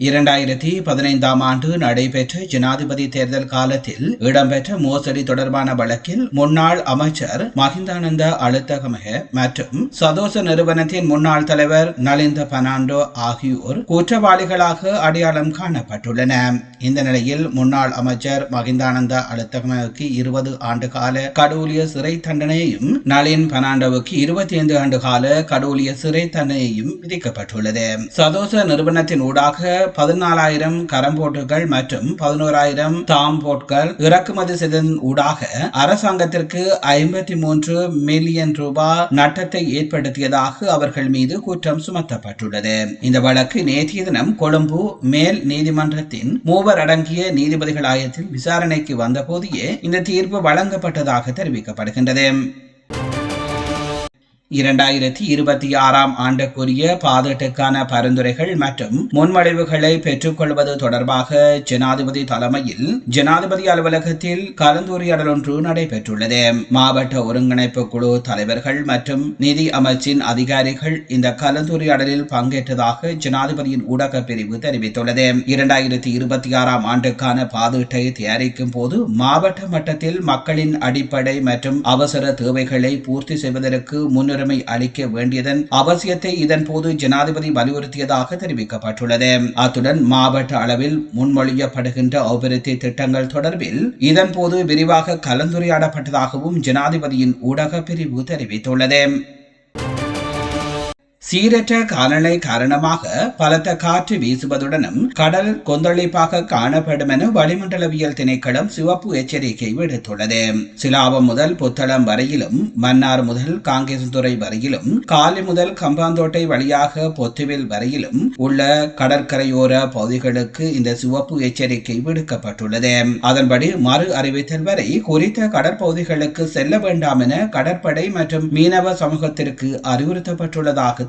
இரண்டாயிரத்தி பதினைந்தாம் ஆண்டு நடைபெற்ற ஜனாதிபதி தேர்தல் காலத்தில் இடம்பெற்ற மோசடி தொடர்பான வழக்கில் முன்னாள் அமைச்சர் மஹிந்தானந்த அழுத்தகமக மற்றும் சதோச நிறுவனத்தின் முன்னாள் தலைவர் நலிந்த பனாண்டோ ஆகியோர் குற்றவாளிகளாக அடையாளம் காணப்பட்டுள்ளன. இந்த நிலையில் முன்னாள் அமைச்சர் மகிந்தானந்த அழுத்தகமவுக்கு இருபது ஆண்டு கால கடூலிய சிறை தண்டனையையும் நளின் பனாண்டோவுக்கு இருபத்தி ஐந்து ஆண்டு கால கடூலிய சிறை தண்டனையையும் விதிக்கப்பட்டுள்ளது. சதோச நிறுவனத்தின் ஊடாக பதினாலாயிரம் கரம்போட்டுகள் மற்றும் பதினோராயிரம் தாம்போட்கள் இறக்குமதி செய்ததன் ஊடாக அரசாங்கத்திற்கு ஐம்பத்தி மூன்று மில்லியன் ரூபாய் நட்டத்தை ஏற்படுத்தியதாக அவர்கள் மீது குற்றம் சுமத்தப்பட்டுள்ளது. இந்த வழக்கு நேற்றைய தினம் கொழும்பு மேல் நீதிமன்றத்தின் மூவர் அடங்கிய நீதிபதிகள் ஆயத்தில் விசாரணைக்கு வந்தபோதையே இந்த தீர்ப்பு வழங்கப்பட்டதாக தெரிவிக்கப்படுகின்றது. இரண்டாயிரத்தி இருபத்தி ஆறாம் ஆண்டுக்குரிய பாதட்டுக்கான பரிந்துரைகள் மற்றும் முன்மொழிவுகளை பெற்றுக்கொள்வது தொடர்பாக ஜனாதிபதி தலைமையில் ஜனாதிபதி அலுவலகத்தில் கலந்துரையாடல் ஒன்று நடைபெற்றுள்ளது. மாவட்ட ஒருங்கிணைப்பு குழு தலைவர்கள் மற்றும் நிதி அமைச்சின் அதிகாரிகள் இந்த கலந்துரையாடலில் பங்கேற்றதாக ஜனாதிபதியின் ஊடக பிரிவு தெரிவித்துள்ளது. இரண்டாயிரத்தி இருபத்தி ஆறாம் ஆண்டுக்கான பாதீட்டை தயாரிக்கும் போது மாவட்ட மட்டத்தில் மக்களின் அடிப்படை மற்றும் அவசர தேவைகளை பூர்த்தி செய்வதற்கு முன்னுரிமை முன்னுரிமை அளிக்க வேண்டியதன் அவசியத்தை இதன் போது ஜனாதிபதி வலியுறுத்தியதாக தெரிவிக்கப்பட்டுள்ளது. அத்துடன் மாவட்ட அளவில் முன்மொழியப்படுகின்ற அபிவிருத்தி திட்டங்கள் தொடர்பில் இதன் போது விரிவாக கலந்துரையாடப்பட்டதாகவும் ஜனாதிபதியின் ஊடக பிரிவு தெரிவித்துள்ளது. சீரற்ற காலநிலை காரணமாக பலத்த காற்று வீசுவதுடனும் கடல் கொந்தளிப்பாக காணப்படும் என வளிமண்டலவியல் திணைக்களம் சிவப்பு எச்சரிக்கை விடுத்துள்ளது. சிலாபம் முதல் புத்தளம் வரையிலும் மன்னார் முதல் காங்கேசந்துறை வரையிலும் காலி முதல் கம்பாந்தோட்டை வழியாக பொத்துவில் வரையிலும் உள்ள கடற்கரையோர பகுதிகளுக்கு இந்த சிவப்பு எச்சரிக்கை விடுக்கப்பட்டுள்ளது. அதன்படி மறு அறிவித்தல் வரை குறித்த கடற்பகுதிகளுக்கு செல்ல வேண்டாம் என கடற்படை மற்றும் மீனவ சமூகத்திற்கு அறிவுறுத்தப்பட்டுள்ளதாக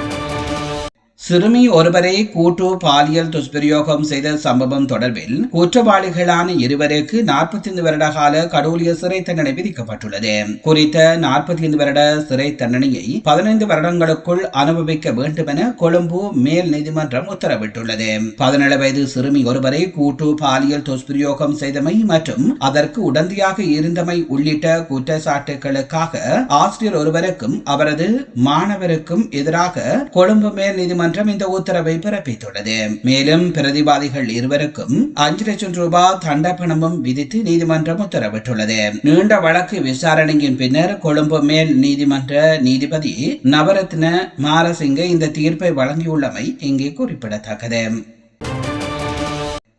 சிறுமி ஒருவரை கூட்டு பாலியல் துஷ்பிரயோகம் செய்த சம்பவம் தொடர்பில் குற்றவாளிகளான இருவருக்கு நாற்பத்தி ஐந்து வருட கால கடூலிய சிறை தண்டனை விதிக்கப்பட்டுள்ளது. குறித்த நாற்பத்தி ஐந்து வருட சிறை தண்டனையை பதினைந்து வருடங்களுக்குள் அனுபவிக்க வேண்டும் என கொழும்பு மேல் நீதிமன்றம் உத்தரவிட்டுள்ளது. பதினேழு வயது சிறுமி ஒருவரை கூட்டு பாலியல் துஷ்பிரயோகம் செய்தமை மற்றும் அதற்கு உடந்தையாக இருந்தமை உள்ளிட்ட குற்றச்சாட்டுகளுக்காக ஆசிரியர் ஒருவருக்கும் அவரது மாணவருக்கும் எதிராக கொழும்பு மேல் நீதிமன்றம் நீதிமன்றம் இந்த உத்தரவை பிறப்பித்துள்ளது. மேலும் பிரதிவாதிகள் இருவருக்கும் அஞ்சு லட்சம் ரூபாய் தண்டப்பணமும் விதித்து நீதிமன்றம் உத்தரவிட்டுள்ளது. நீண்ட வழக்கு விசாரணையின் பின்னர் கொழும்பு மேல் நீதிமன்ற நீதிபதி நவரத்ன மாரசிங்க இந்த தீர்ப்பை வழங்கியுள்ளமை இங்கே குறிப்பிடத்தக்கது.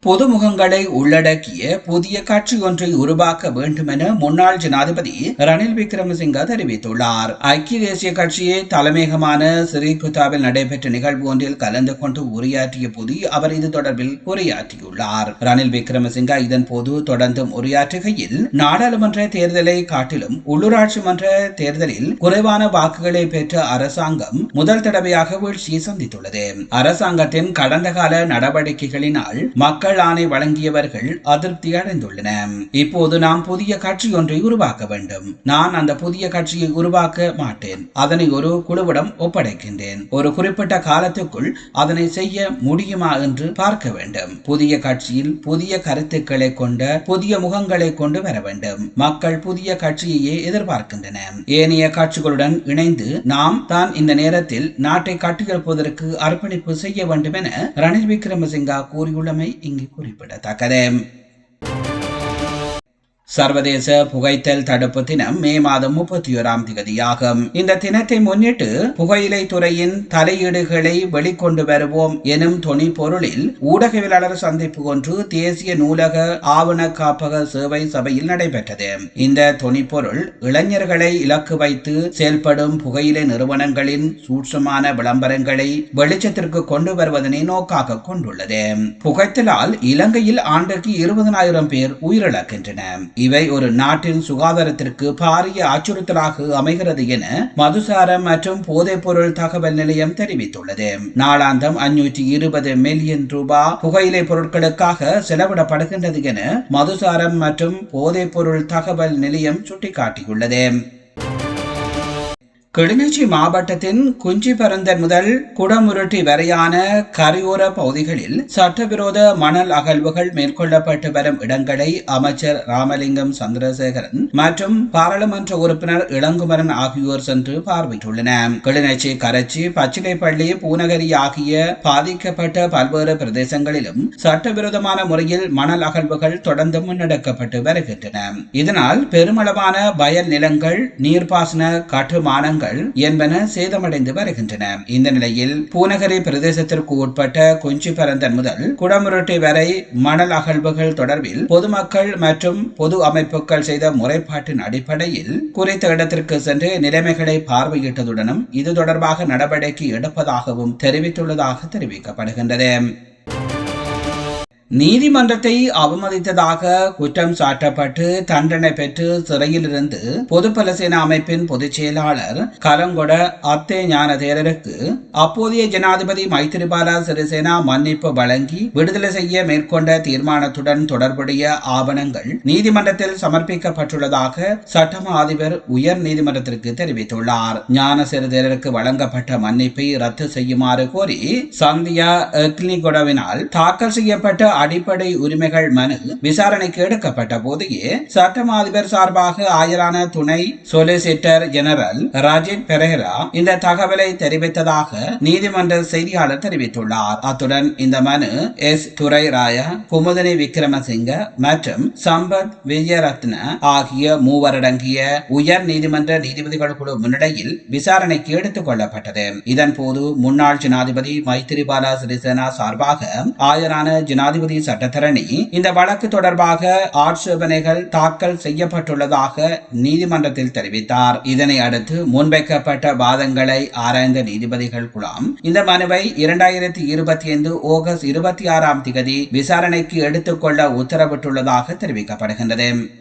பொதுமுகங்களை உள்ளடக்கிய புதிய கட்சி ஒன்றை உருவாக்க வேண்டும் என முன்னாள் ஜனாதிபதி ரணில் விக்ரமசிங்க தெரிவித்துள்ளார். ஐக்கிய தேசிய கட்சியை தலைமையகமான ஸ்ரீகுத்தாவில் நடைபெற்ற நிகழ்வு ஒன்றில் கலந்து கொண்டு உரையாற்றிய போது அவர் இது தொடர்பில் உரையாற்றியுள்ளார். ரணில் விக்ரமசிங்க இதன் போது தொடர்ந்தும் உரையாற்றுகையில் நாடாளுமன்ற தேர்தலை காட்டிலும் உள்ளூராட்சி மன்ற தேர்தலில் குறைவான வாக்குகளை பெற்ற அரசாங்கம் முதல் தடவையாக வீழ்ச்சியை சந்தித்துள்ளது. அரசாங்கத்தின் கடந்த கால நடவடிக்கைகளினால் மக்கள் மக்கள் ஆணை வழங்கியவர்கள் அதிருப்தி அடைந்துள்ளன இப்போது நாம் புதிய கட்சி ஒன்றை உருவாக்க வேண்டும். நான் அந்த புதிய கட்சியை உருவாக்க மாட்டேன். அதனை ஒரு குழுவிடம் ஒப்படைக்கின்றேன். ஒரு குறிப்பிட்ட காலத்துக்குள் அதனை செய்ய முடியுமா என்று பார்க்க வேண்டும். புதிய கட்சியில் புதிய கருத்துக்களை கொண்ட புதிய முகங்களை கொண்டு வர வேண்டும். மக்கள் புதிய கட்சியையே எதிர்பார்க்கின்றன. ஏனைய கட்சிகளுடன் இணைந்து நாம் தான் இந்த நேரத்தில் நாட்டை கட்டியெழுப்புவதற்கு அர்ப்பணிப்பு செய்ய வேண்டும் என ரணில் விக்ரமசிங்கா கூறியுள்ளமை இங்கு குறிப்பிடத்தக்கது. சர்வதேச புகைத்தல் தடுப்பு தினம் மே மாதம் முப்பத்தி ஓராம் தேதியாகும். இந்த தினத்தை முன்னிட்டு புகையிலை துறையின் தலையீடுகளை வெளிக்கொண்டு வருவோம் எனும் துணி பொருளில் ஊடகவியலாளர் சந்திப்பு ஒன்று தேசிய நூலக ஆவண காப்பக சேவை சபையில் நடைபெற்றது. இந்த துணிப்பொருள் இளைஞர்களை இலக்கு வைத்து செயல்படும் புகையிலை நிறுவனங்களின் சூட்சமான விளம்பரங்களை வெளிச்சத்திற்கு கொண்டு வருவதனை நோக்காக கொண்டுள்ளது. புகைத்தலால் இலங்கையில் ஆண்டுக்கு இருபதனாயிரம் பேர் உயிரிழக்கின்றனர். இவை ஒரு நாட்டின் சுகாதாரத்திற்கு பாரிய அச்சுறுத்தலாக அமைகிறது என மதுசாரம் மற்றும் போதைப்பொருள் தகவல் நிலையம் தெரிவித்துள்ளது. நாளாந்தம் அஞ்சூற்றி இருபது மில்லியன் ரூபாய் புகையிலை பொருட்களுக்காக செலவிடப்படுகின்றது என மதுசாரம் மற்றும் போதைப்பொருள் தகவல் நிலையம் சுட்டிக்காட்டியுள்ளது. கிளிநொச்சி மாவட்டத்தின் குஞ்சிபரந்தன் முதல் குடமுருட்டி வரையான கரையோர பகுதிகளில் சட்டவிரோத மணல் அகழ்வுகள் மேற்கொள்ளப்பட்டு வரும் இடங்களை அமைச்சர் ராமலிங்கம் சந்திரசேகரன் மற்றும் பாராளுமன்ற உறுப்பினர் இளங்குமரன் ஆகியோர் சென்று பார்வையிட்டுள்ளனர். கிளிநொச்சி கரைச்சி பச்சிலைப்பள்ளி பூநகரி ஆகிய பாதிக்கப்பட்ட பல்வேறு பிரதேசங்களிலும் சட்டவிரோதமான முறையில் மணல் அகழ்வுகள் தொடர்ந்து முன்னெடுக்கப்பட்டு வருகின்றன. இதனால் பெருமளவான வயல் நிலங்கள் நீர்ப்பாசன கட்டுமானங்கள் என்பன சேதமடைந்து வருகின்றன. இந்த நிலையில் பூநகரி பிரதேசத்திற்கு உட்பட்ட கொஞ்சி பரந்தன் முதல் குடமுரட்டி வரை மணல் அகழ்வுகள் தொடர்பில் பொதுமக்கள் மற்றும் பொது அமைப்புகள் செய்த முறைப்பாட்டின் அடிப்படையில் குறித்த இடத்திற்கு சென்று நிலைமைகளை பார்வையிட்டதுடனும் இது தொடர்பாக நடவடிக்கை எடுப்பதாகவும் தெரிவித்துள்ளதாக தெரிவிக்கப்படுகின்றது. நீதிமன்றத்தை அவமதித்ததாக குற்றம் சாட்டப்பட்டு தண்டனை பெற்று சிறையில் பொது பலசேன அமைப்பின் பொதுச் செயலாளர் கலங்கொட அத்தே ஞான தேரருக்கு அப்போதைய ஜனாதிபதி மைத்திரிபால சிறிசேனா மன்னிப்பு வழங்கி விடுதலை செய்ய மேற்கொண்ட தீர்மானத்துடன் தொடர்புடைய ஆவணங்கள் நீதிமன்றத்தில் சமர்ப்பிக்கப்பட்டுள்ளதாக சட்டமா அதிபர் உயர் நீதிமன்றத்திற்கு தெரிவித்துள்ளார். ஞான சிறுதேரருக்கு வழங்கப்பட்ட மன்னிப்பை ரத்து செய்யுமாறு கோரி சந்தியா எக்னிகொடவினால் தாக்கல் செய்யப்பட்ட அடிப்படை உரிமைகள் மனு விசாரணைக்கு எடுக்கப்பட்ட போதையே சட்டம் அதிபர் சார்பாக ஆஜரான துணை சொலிசிட்டர் ஜெனரல் ராஜித் பெரேரா இந்த தகவலை தெரிவித்ததாக நீதிமன்ற செய்தியாளர் தெரிவித்துள்ளார். அத்துடன் இந்த மனு எஸ். துரை ராய குமுதினி விக்ரமசிங்க மற்றும் சம்பத் விஜயரத்ன ஆகிய மூவரடங்கிய உயர் நீதிமன்ற நீதிபதிகள் குழு முன்னிலையில் விசாரணைக்கு எடுத்துக் கொள்ளப்பட்டது. இதன் போது முன்னாள் ஜனாதிபதி மைத்திரிபால சிறிசேனா சார்பாக ஆஜரான ஜனாதிபதி சட்டத்தரணி இந்த வழக்கு தொடர்பாக ஆட்சேபனைகள் தாக்கல் செய்யப்பட்டுள்ளதாக நீதிமன்றத்தில் தெரிவித்தார். இதனை அடுத்து முன்வைக்கப்பட்ட வாதங்களை ஆராய்ந்த நீதிபதிகள் குழாம் இந்த மனுவை இரண்டாயிரத்தி இருபத்தி ஐந்து ஆகஸ்ட் இருபத்தி ஆறாம் திகதி விசாரணைக்கு எடுத்துக்கொள்ள உத்தரவிட்டுள்ளதாக தெரிவிக்கப்படுகின்றது.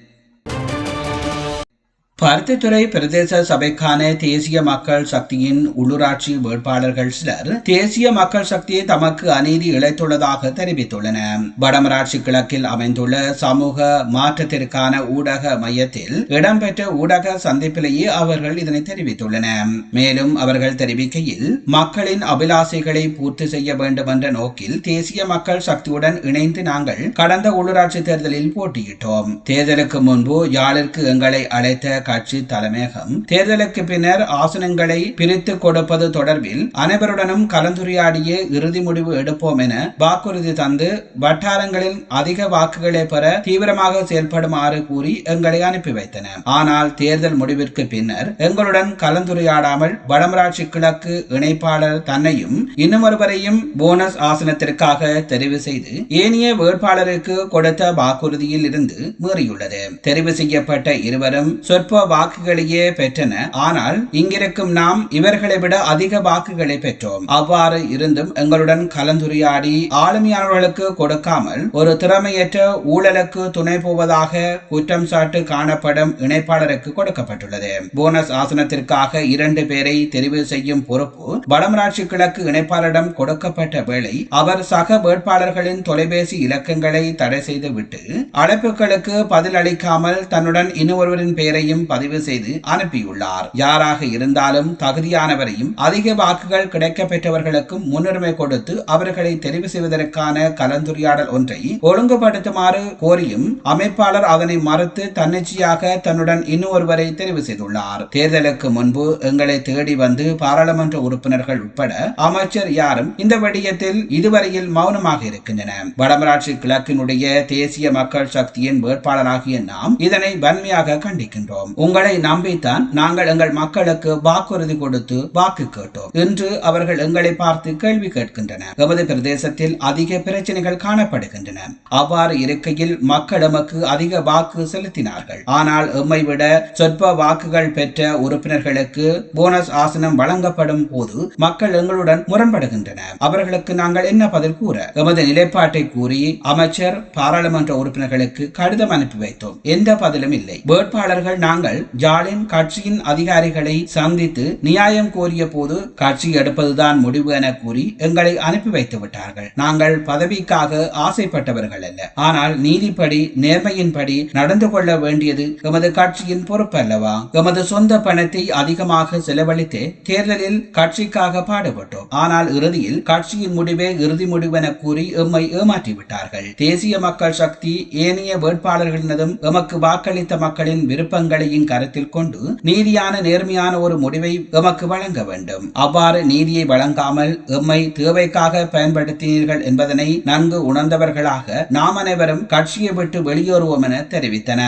பருத்தித்துறை பிரதேச சபைக்கான தேசிய மக்கள் சக்தியின் உள்ளூராட்சி வேட்பாளர்கள் சிலர் தேசிய மக்கள் சக்தியை தமக்கு அநீதி இழைத்துள்ளதாக தெரிவித்துள்ளன வடமராட்சி கிழக்கில் அமைந்துள்ள சமூக மாற்றத்திற்கான ஊடக மையத்தில் இடம்பெற்ற ஊடக சந்திப்பிலேயே அவர்கள் இதனை தெரிவித்துள்ளனர். மேலும் அவர்கள் தெரிவிக்கையில் மக்களின் அபிலாசைகளை பூர்த்தி செய்ய வேண்டும் என்ற நோக்கில் தேசிய மக்கள் சக்தியுடன் இணைந்து நாங்கள் கடந்த உள்ளூராட்சி தேர்தலில் போட்டியிட்டோம். தேர்தலுக்கு முன்பு யாழிற்கு எங்களை அழைத்த கட்சி தலைமையகம். தேர்தலுக்கு பின்னர் ஆசனங்களை பிரித்து கொடுப்பது தொடர்பில் அனைவருடனும் கலந்துரையாடியே இறுதி முடிவு எடுப்போம் என வாக்குறுதி தந்து வட்டாரங்களில் அதிக வாக்குகளை பெற தீவிரமாக செயல்படுமாறு கூறி எங்களை அனுப்பி வைத்தன ஆனால் தேர்தல் முடிவிற்கு பின்னர் எங்களுடன் கலந்துரையாடாமல் வடமராட்சி கிழக்கு இணைப்பாளர் தன்னையும் இன்னுமொருவரையும் போனஸ் ஆசனத்திற்காக தெரிவு செய்து ஏனைய வேட்பாளருக்கு கொடுத்த வாக்குறுதியில் இருந்து மீறியுள்ளது. தெரிவு செய்யப்பட்ட இருவரும் சொற்ப வாக்குகளையே பெற்றன. ஆனால் இங்கிருக்கும் நாம் இவர்களை விட அதிக வாக்குகளை பெற்றோம். அவ்வாறு இருந்தும் எங்களுடன் கலந்துரையாடி ஆளுமையாளர்களுக்கு கொடுக்காமல் ஒரு திறமையற்ற ஊழலுக்கு துணை போவதாக குற்றம் சாட்டு காணப்படும் இணைப்பாளருக்கு கொடுக்கப்பட்டுள்ளது. போனஸ் ஆசனத்திற்காக இரண்டு பேரை தெரிவு செய்யும் பொறுப்பு வடமராட்சி கிழக்கு இணைப்பாளரிடம் கொடுக்கப்பட்ட வேளை அவர் சக வேட்பாளர்களின் தொலைபேசி இலக்கங்களை தடை செய்துவிட்டு அழைப்புகளுக்கு பதில் அளிக்காமல் தன்னுடன் இன்னொருவரின் பெயரையும் பதிவு செய்து அனுப்பியுள்ளார். யாராக இருந்தாலும் தகுதியானவரையும் அதிக வாக்குகள் கிடைக்க பெற்றவர்களுக்கும் முன்னுரிமை கொடுத்து அவர்களை தெரிவு செய்வதற்கான கலந்துரையாடல் ஒன்றை ஒழுங்குபடுத்துமாறு கோரியும் அமைப்பாளர் அதனை மறுத்து தன்னிச்சையாக தன்னுடன் இன்னொருவரை தெரிவு செய்துள்ளார். தேர்தலுக்கு முன்பு எங்களை தேடி வந்து பாராளுமன்ற உறுப்பினர்கள் உட்பட அமைச்சர் யாரும் இந்த விடயத்தில் இதுவரையில் மௌனமாக இருக்கின்றன வடமராட்சி கிழக்கினுடைய தேசிய மக்கள் சக்தியின் வேட்பாளராகிய நாம் இதனை வன்மையாக கண்டிக்கின்றோம். உங்களை நம்பித்தான் நாங்கள் எங்கள் மக்களுக்கு வாக்குறுதி கொடுத்து வாக்கு கேட்டோம். இன்று அவர்கள் எங்களை பார்த்து கேள்வி கேட்கின்றனர். எமது பிரதேசத்தில் அதிக பிரச்சனைகள் காணப்படுகின்றன. அவ்வாறு இருக்கையில் மக்கள் எமக்கு அதிக வாக்கு செலுத்தினார்கள். ஆனால் எம்மை விட சொற்ப வாக்குகள் பெற்ற உறுப்பினர்களுக்கு போனஸ் ஆசனம் வழங்கப்படும் போது மக்கள் எங்களுடன் முரண்படுகின்றனர். அவர்களுக்கு நாங்கள் என்ன பதில் கூற? எமது நிலைப்பாட்டை கூறி அமைச்சர் பாராளுமன்ற உறுப்பினர்களுக்கு கடிதம் அனுப்பி வைத்தோம். எந்த பதிலும் இல்லை. வேட்பாளர்கள் நாங்கள் ஜாலின் கட்சியின் அதிகாரிகளை சந்தித்து நியாயம் கோரிய போது கட்சி எடுப்பதுதான் முடிவு என கூறி எங்களை அனுப்பி வைத்து விட்டார்கள். நாங்கள் பதவிக்காக ஆசைப்பட்டவர்கள் அல்ல. ஆனால் நீதிப்படி நேர்மையின்படி நடந்து கொள்ள வேண்டியது எமது கட்சியின் பொறுப்பு அல்லவா? எமது சொந்த பணத்தை அதிகமாக செலவழித்து தேர்தலில் கட்சிக்காக பாடுபட்டோம். ஆனால் இறுதியில் கட்சியின் முடிவே இறுதி முடிவென கூறி எம்மை ஏமாற்றி விட்டார்கள். தேசிய மக்கள் சக்தி ஏனைய வேட்பாளர்களினதும் எமக்கு வாக்களித்த மக்களின் விருப்பங்களை விருப்பங்களையும் கருத்தில் கொண்டு நீதியான நேர்மையான ஒரு முடிவை எமக்கு வழங்க வேண்டும். அவ்வாறு நீதியை வழங்காமல் எம்மை தேவைக்காக பயன்படுத்தினீர்கள் என்பதனை நன்கு உணர்ந்தவர்களாக நாம் அனைவரும் கட்சியை விட்டு வெளியேறுவோம் என தெரிவித்தன.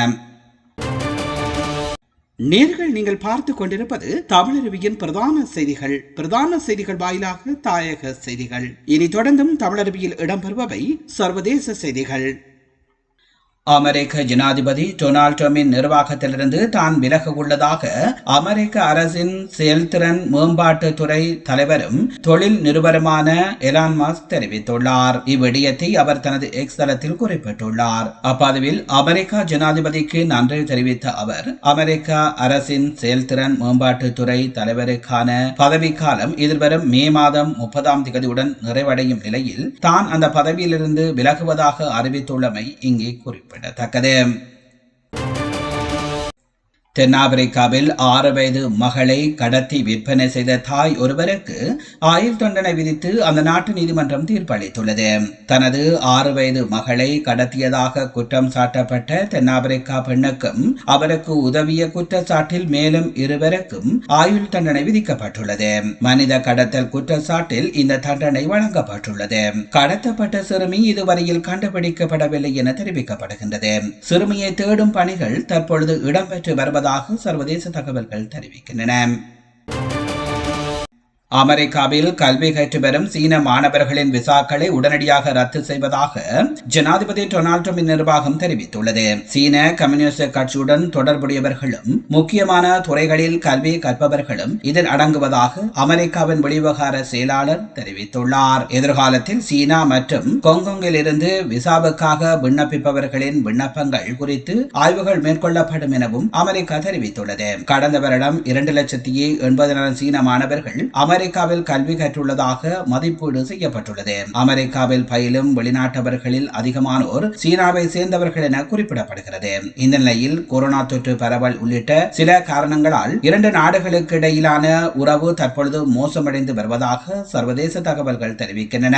நேர்கள் நீங்கள் பார்த்து கொண்டிருப்பது தமிழருவியின் பிரதான செய்திகள். பிரதான செய்திகள் வாயிலாக தாயக செய்திகள். இனி தொடர்ந்தும் தமிழருவியில் இடம்பெறுபவை சர்வதேச செய்திகள். அமெரிக்க ஜனாதிபதி டொனால்ட் ட்ரம்பின் நிர்வாகத்திலிருந்து தான் விலக உள்ளதாக அமெரிக்க அரசின் செயல்திறன் மேம்பாட்டு துறை தலைவரும் தொழில் நிருபருமான எலான் மாஸ்க் தெரிவித்துள்ளார். இவ்விடயத்தை அவர் தனது எக்ஸ் தளத்தில் குறிப்பிட்டுள்ளார். அப்பதவியில் அமெரிக்கா ஜனாதிபதிக்கு நன்றி தெரிவித்த அவர் அமெரிக்க அரசின் செயல்திறன் மேம்பாட்டு துறை தலைவருக்கான பதவிக்காலம் எதிர்வரும் மே மாதம் முப்பதாம் திகதியுடன் நிறைவடையும் நிலையில் தான் அந்த பதவியிலிருந்து விலகுவதாக அறிவித்துள்ளமை இங்கே குறிப்பிட்டார் குறிப்பிடத்தக்கது தென்னாப்பிரிக்காவில் ஆறு வயது மகளை கடத்தி விற்பனை செய்த தாய் ஒருவருக்கு ஆயுள் தண்டனை விதித்து அந்த நாட்டு நீதிமன்றம் தீர்ப்பளித்துள்ளது. தனது ஆறு வயது மகளை கடத்தியதாக குற்றம் சாட்டப்பட்ட தென்னாப்பிரிக்கா பெண்ணுக்கும் அவருக்கு உதவிய குற்றச்சாட்டில் மேலும் இருவருக்கும் ஆயுள் தண்டனை விதிக்கப்பட்டுள்ளது. மனித கடத்தல் குற்றச்சாட்டில் இந்த தண்டனை வழங்கப்பட்டுள்ளது. கடத்தப்பட்ட சிறுமி இதுவரையில் கண்டுபிடிக்கப்படவில்லை என தெரிவிக்கப்படுகின்றது. சிறுமியை தேடும் பணிகள் தற்பொழுது இடம்பெற்று வருவதாக உள்ளதாக சர்வதேச தகவல்கள் தெரிவிக்கின்றன. அமெரிக்காவில் கல்வி கற்று வரும் சீன மாணவர்களின் விசாக்களை உடனடியாக ரத்து செய்வதாக ஜனாதிபதி டொனால்ட் ட்ரம்பின் நிர்வாகம் தெரிவித்துள்ளது. சீன கம்யூனிஸ்ட் கட்சியுடன் தொடர்புடையவர்களும் முக்கியமான துறைகளில் கல்வி கற்பவர்களும் இதில் அடங்குவதாக அமெரிக்காவின் வெளிவகார செயலாளர் தெரிவித்துள்ளார். எதிர்காலத்தில் சீனா மற்றும் கொங்கொங்கில் இருந்து விசாவுக்காக விண்ணப்பிப்பவர்களின் விண்ணப்பங்கள் குறித்து ஆய்வுகள் மேற்கொள்ளப்படும் எனவும் அமெரிக்கா தெரிவித்துள்ளது. கடந்த வருடம் இரண்டு லட்சத்தி எண்பதாயிரம் சீன மாணவர்கள் அமெரிக்க அமெரிக்காவில் கல்வி கற்றுள்ளதாக மதிப்பீடு செய்யப்பட்டுள்ளது. அமெரிக்காவில் பயிலும் வெளிநாட்டவர்களில் அதிகமானோர் சீனாவை சேர்ந்தவர்கள் என குறிப்பிடப்படுகிறது. இந்த நிலையில் கொரோனா தொற்று பரவல் உள்ளிட்ட சில காரணங்களால் இரண்டு நாடுகளுக்கு இடையிலான உறவு தற்பொழுது மோசமடைந்து வருவதாக சர்வதேச தகவல்கள் தெரிவிக்கின்றன.